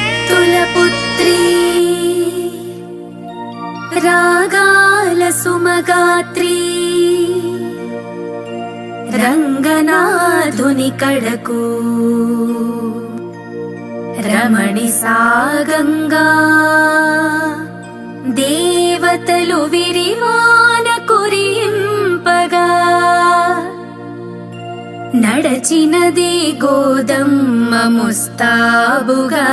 विश्वचित्तुलपुत्री रागालसुमगात्री రంగనాథుని కడకు రమణి సాగంగా. దేవతలు విరివాన కురింపగా. నడచినది గోదమ్మ ముస్తాబుగా.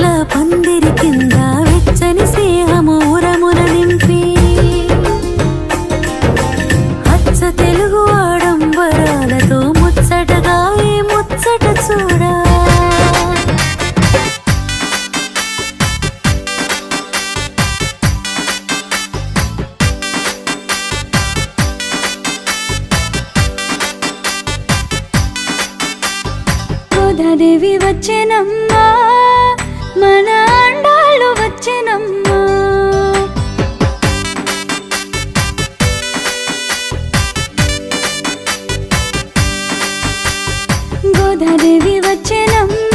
చెట్ల పందిరి కింద వెచ్చని స్నేహము ఉరమున నింపి. అచ్చ తెలుగు ఆడంబరాలతో ముచ్చటగా ఈ ముచ్చట చూడా. మన అండాళ్ళు వచ్చెనమ్మా. గోదాదేవి వచ్చెనమ్మా.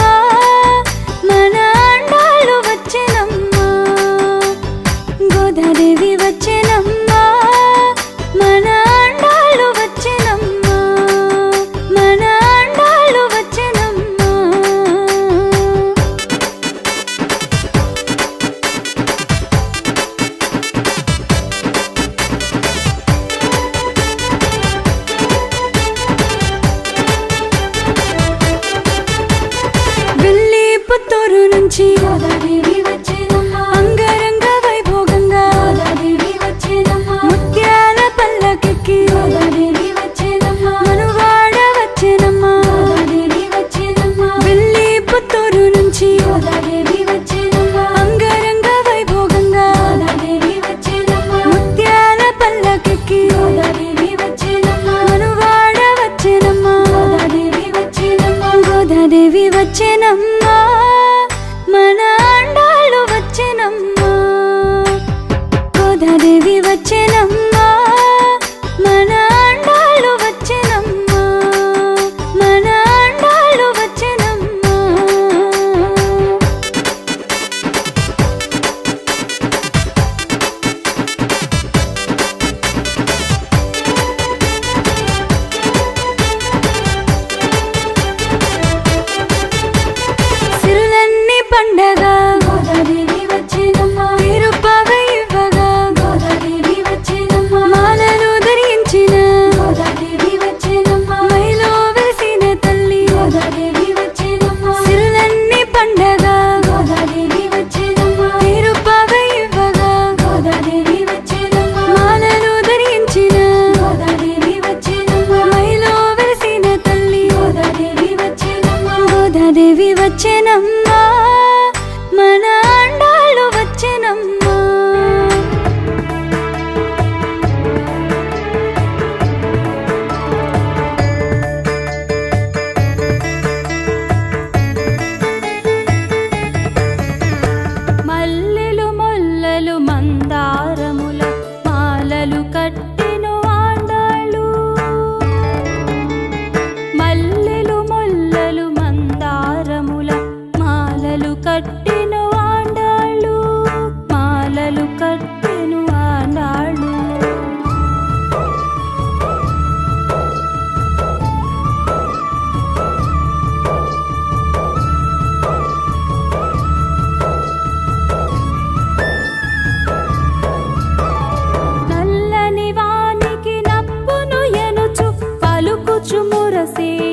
నుంచి గోదాదేవి వచ్చేనమ్మా. అంగరంగ వైభోగంగా గోదాదేవి వచ్చేనమ్మా. ముత్యాల పల్లకెక్కి గోదాదేవి వచ్చేనమ్మా. మనువాడ వచ్చేనమ్మా. గోదాదేవి వచ్చేనమ్మా. వెళ్ళి పుత్తూరు నుంచి గోదాదేవి వచ్చేనమ్మా. అంగరంగ వైభోగంగా గోదాదేవి వచ్చేనమ్మా. ముత్యాల పల్లకెక్కి గోదాదేవి వచ్చేనమ్మా. మనువాడ వచ్చేనమ్మా. గోదాదేవి వచ్చేనమ్మా. గోదాదేవి వచ్చేనమ్మా. గోదాదేవి వచ్చేనమ్మా దేవి వచ్చెనమ్మా మన see.